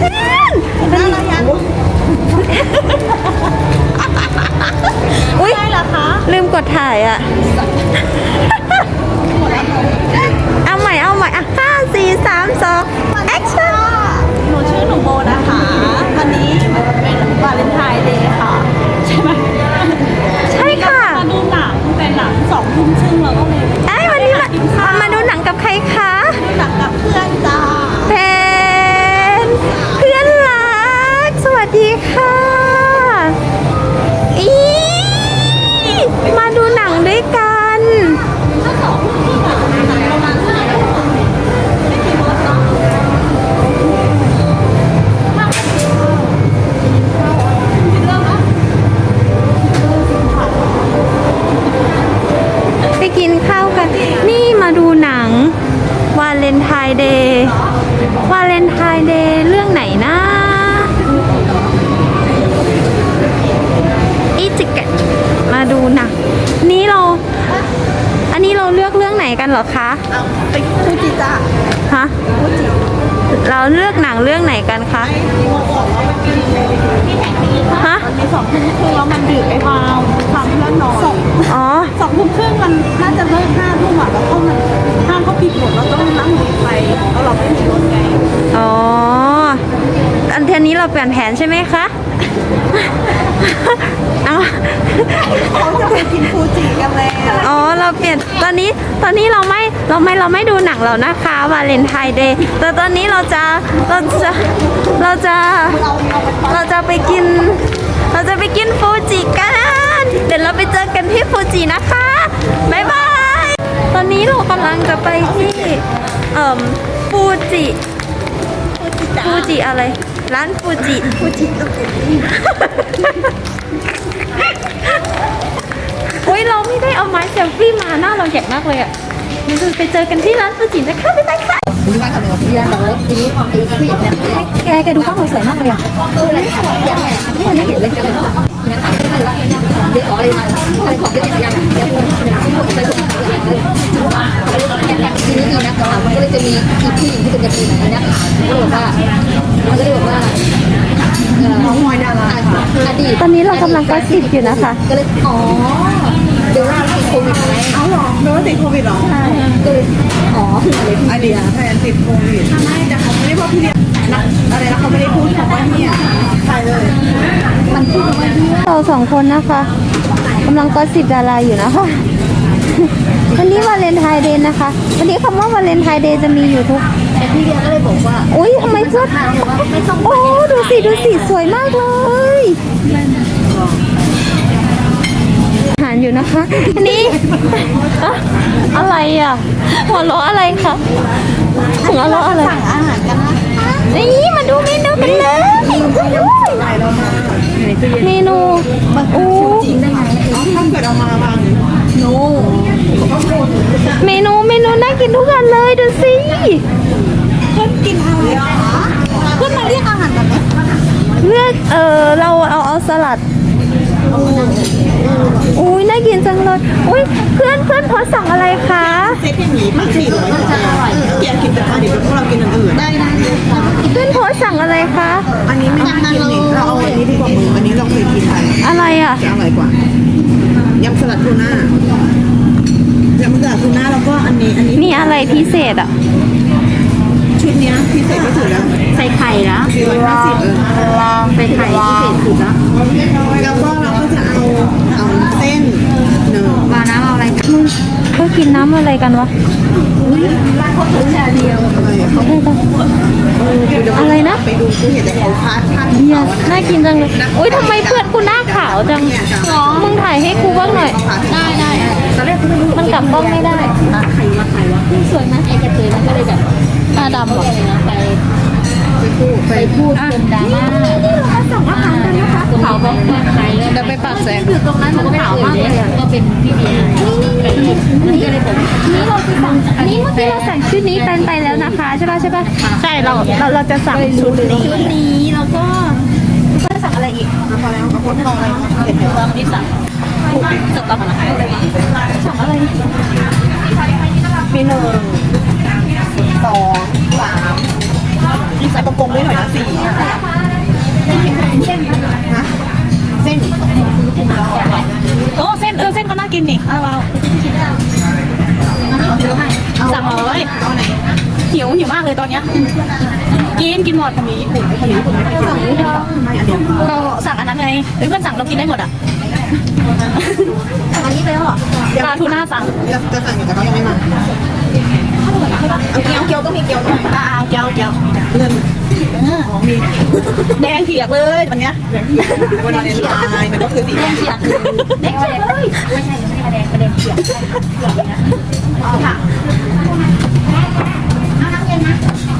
เพื่อนอุ้ยได้เหรอคะ ลืมกดถ่ายอะ เอาใหม่เอาใหม่อะห้าสี่สามสองแอคชั่นหนูชื่อหนูโบนะคะ เลนไทน์เดย์วาเลนไทน์เดย์เรื่องไหนนะอีจิกเกตมาดูหนังนี่เรา อันนี้เราเลือกเรื่องไหนกันเหรอคะเอาไปฟูจิจ้าฮะ เราเลือกหนังเรื่องไหนกันคะที่โมบอกว่ามันกินที่แห่งนี้ค่ะฮะมันมีสองทุ่มครึ่งแล้วมันดึกไอ้พาวทำเพื่อนนอนอ๋อสองทุ่มครึ่งมันน่าจะเลิกห้าทุ่มอะแล้วก็มันห้างเขาปิดหมดเราต้องนั่งรถไปแล้วเราไม่มีรถไงอ๋ออันเทนนี้เราเปลี่ยนแผนใช่ไหมคะ เอาเขาจะไปกินฟูจิกันแล้ว อ๋อ เราเปลี่ยน ตอนนี้ ตอนนี้เราไม่ เราไม่ เราไม่ดูหนังแล้วนะคะวาเลนไทน์เดย์ แต่ตอนนี้เราจะ เราจะ เราจะ เราจะไปกิน เราจะไปกินฟูจิกัน เดี๋ยวเราไปเจอกันที่ฟูจินะคะ บ๊ายบาย ตอนนี้เรากำลังจะไปที่เอ่มฟูจิฟูจิจ้าฟูจิอะไร ร้านฟูจิฟูจิ ต้องเป็นอุ้ยเราไม่ได้เอาไม้เซลฟี่มาหน้าเราใหญ่มากเลยอะงั้นเราไปเจอกันที่ร้านฟูจินะคะบ๊ายบายค่ะแกแกดูข้าวสวยมากเลยอ่ามันก็เลยบอกว่าะตอนนี้เรากำลังกระซิบอยู่นะคะ ก็เลยอ๋อเดี๋ยวว่าติดโควิดไหมเอาหรอโดนติดโควิดหรอก็เลยอ๋ออะไรอดีตแฟนติดโควิดไม่แต่เขาไม่ได้บอกพี่เรียนอะไรแล้วเขาไม่ได้พูดคำว่าเนี่ยใช่เลย มันพูดว่าที่เราสองคนนะคะกำลังกระซิบดาราอยู่นะคะวันนี้วาเลนไทน์เดย์นะคะ วันนี้คำว่าวาเลนไทน์เดย์จะมีอยู่ทุก แต่พี่เดียก็เลยบอกว่าอุ้ยทำไมเสื้อทางบอกว่าไม่ต้องโอ้ดูสิดูสิสวยมากเลยอาหารอยู่นะคะอันนี้อะอะไรอะหัวเราะอะไรคะหัวเราะอะไรสั่งอาหารกันนะนี่มาดูเมนูกันเลยเมนูโอ้ถ้าเกิดเอามาวางโนเมนูเมนูน่ากินทุกอันเลยดูสิเพื่อน กินอะไรเพื่อนมาเรียกอาหารกันไหมเลือกเออเราเอาเอาสลัดอุ้ยน่ากินจังเลยอุ้ยเพื่อนเพื่อนพอสั่งอะไรคะเซตอย่างนี้มันสี่ร้อยจะอร่อยเปลี่ยนกินแต่อันนี้พวกเรากินอันอื่นได้ได้เพื่อนพอสั่งอะไรคะอันนี้ไม่น่ากินนี่เราเอาอันนี้ดีกว่ามืออันนี้เราเคยกินไปอะไรอะจะอร่อยกว่ายำสลัดทูน่ายำสลัดทูน่าแล้วก็อันนี้อันนี้มีอะไรพิเศษอะ ชุดเนี้ยพิเศษที่สุดแล้วใส่ไข่นะสี่ร้อยห้าสิบเออใส่ไข่พิเศษสุดนะแล้วก็เราก็จะเอาเอาเส้นเนยมาน้ำเอาอะไรมึงเขากินน้ำอะไรกันวะอะไรอะเขาอะไรนะไปดูกูเห็นแต่เขาคาดคาดเบียร์น่ากินจังเลยอุ้ยทำไมเพื่อนกูหน้าขาวจังมึงถ่ายให้กูบ้างหน่อยได้ได้ตอนแรกก็ไม่รู้มันกลับกล้องไม่ได้ไข่มาไข่วะสวยนะไอ้กระเทยมันก็เลยแบบ ตาดำเหรออะไรนะไปไปพูดไปพูดเป็นดราม่านี่เรามาส่งอาหารกันนะคะขาวบอกไข่เลยเดี๋ยวไปปากแสงอยู่ตรงนั้นมันก็ขาวมากเลยก็เป็นพี่เบียร์นี่นี่นี่ก็เลยบอกนี่เราจะสั่งอันนี้เมื่อกี้เราสั่งชุดนี้เป็นไปแล้วนะคะใช่ป่ะใช่ป่ะใช่เราเราเราจะสั่งชุดนี้ชุดนี้แล้วก็ก็สั่งอะไรอีกพอแล้วเอาคนทองอะไรเห็นไหมตอนนี้สั่งสั่งตามอะไรสั่งอะไรมีหนึ่ง กินกินหมดมีญี่ปุ่นไม่ญี่ปุ่นไม่กินเราสั่งอันนั้นไงเพื่อนสั่งเรากินได้หมดอะอันนี้ไปแล้วเหรอปลาทูน่าสั่งจะจะสั่งอยู่แต่เขายังไม่มาเอาเกี๊ยวเกี๊ยวก็มีเกี๊ยวด้วยอ่าเกี๊ยวเกี๊ยวเงินแดงเขียกเลยวันเนี้ยเวลาเรียนไลน์มันก็คือสีแดงเขียกแดงเขียกเลยไม่ใช่ไม่ใช่แดงแดงเขียกแกไปถึงบุกไปถึงก็ต้องมีคุณภาพมีทุกมี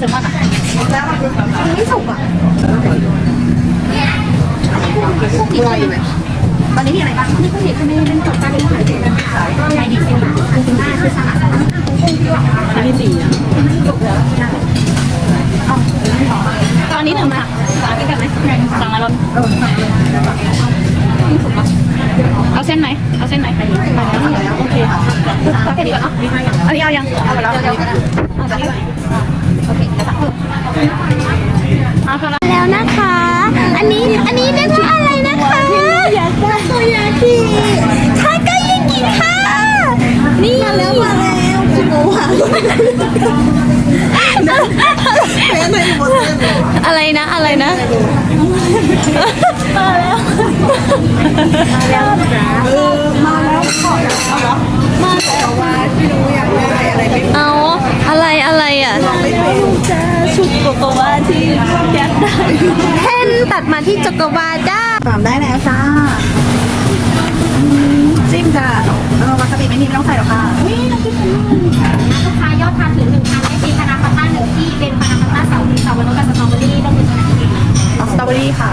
ซีเดปลาเซลมอนอะมีอะไรไหมตอนนี้มีอะไรบ้างนี่ก็เห็นทำไมเป็นกับการเลี้ยงหายใจดีเซลคือหน้าคือสลัดอันที่สี่อะตอนนี้หนึ่งค่ะสั่งไปกันไหมสั่งอะไรเอาเส้นไหนเอาเส้นไหนโอเคค่ะเอาแค่นี้ก่อนเนาะอั นนี้เอายังเอาไปแล้วเอาไปโอเคแล้วสั่งเพิ่มเอาเท่าไหร่แล้วนะคะ อันนี้ อันนี้เรียกว่าอะไรนะคะอยากได้โซยากิทากายิกิค่ะ นี่มาแล้วมาแล้วคุณโมหะแพ้ในหมดเลยอะไรนะ อะไรนะ มาแล้วเออมาแล้วขอเอาเหรอมาแต่ว่าที่รู้อยากได้อะไรไม่เอาอะไรอะไรอะไม่ เป็นชุดโกโกวาที่อยากได้แท่นตัดมาที่จักรวาลจ้าถามได้แล้วจ้าจิ้มจ้าเออวาซาบิไม่มีไม่ต้องใส่หรอกค่ะลูกค้ายอดทานถึงหนึ่งพันได้ฟรีพานาคอตต้าหนึ่งที่เป็นพานาคอตต้าเสาเสาวรสกับสตรอเบอรี่ต้องเป็นตัวไหนดีเอาสตรอเบอรี่ค่ะ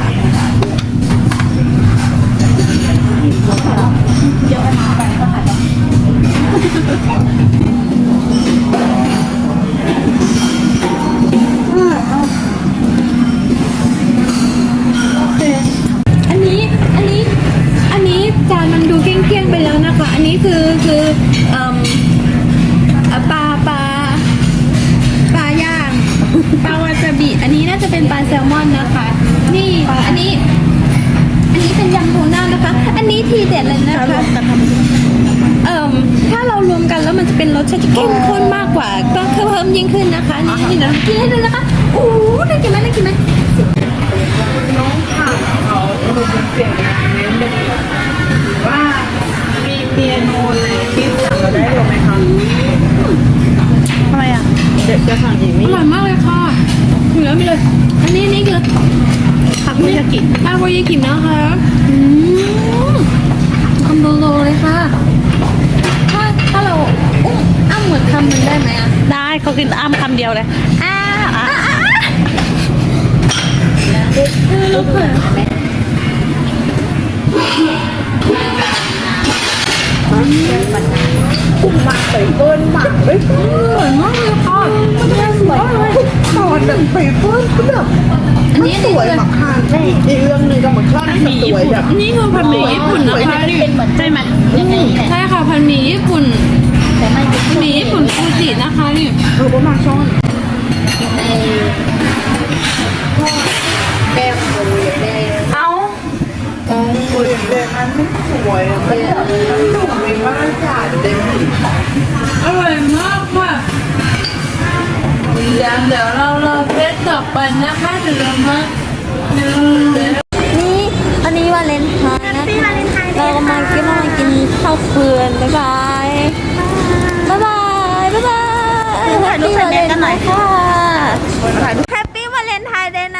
ทีเด็ดเลยนะคะเอ่มถ้าเรารวมกันแล้วมันจะเป็นรสชาติที่เข้มข้นมากกว่าก็เพิ่มยิ่งขึ้นนะคะนี่นี่นะกินให้ดูนะคะโอ้โหน่ากินไหมน่ากินไหมว่ามีเมนูอะไรที่สั่งเราได้หรือไหมคะทำไมอะเด็กจะสั่งอีกไหมอร่อยมากเลยค่ะ เหลือไม่เลย อันนี้นี่คือผักมุยากิทาโกยากินะคะอืมคำโลๆเลยค่ะ ถ้าถ้าเราอุ้มอ้ำเหมือนคำหนึ่งได้ไหมอะ ได้เขากินอ้ำคำเดียวเลยอ้าอะลูกเขินหมักใส่เปิ้ลหมักเอ้ย อนแบบใส่เปิ้ลก็แบบอันนี้สนี่วยคือหมักข้างอีกเรื่องหนึงก็หมักข้างที่สวยแบบนี่คือพันหมี่ญี่ปุ่นนะคะนี่เป็นเหมือนใช่ไหมอย่างนี้แหละใช่ค่ะพันหมี่ญี่ปุ่นแต่ไม่เป็นพันหมี่ญี่ปุ่นฟูจินะคะนี่เออประมาณช่อนในแก้มเลยแดงเอาเปิดแดงมันไม่สวยอะมันหนุ่มเลยมากจ้ะเต็มอร่อยมากค่ะเดี๋ยวเดี๋ยวเรารอเพชร ต่อไปนะคะจะเริ่มมาหนึ่งนี่วันนี้วาเลนไทน์นะคะเรากำลังกินมากินข้าวเฟือนบ๊ายบายบ๊ายบายบ๊ายบายถ่ายรูปแฟนกันหน่อยค่ะถ่ายรูปแฮปปี้วาเลนทน์เดย์นะ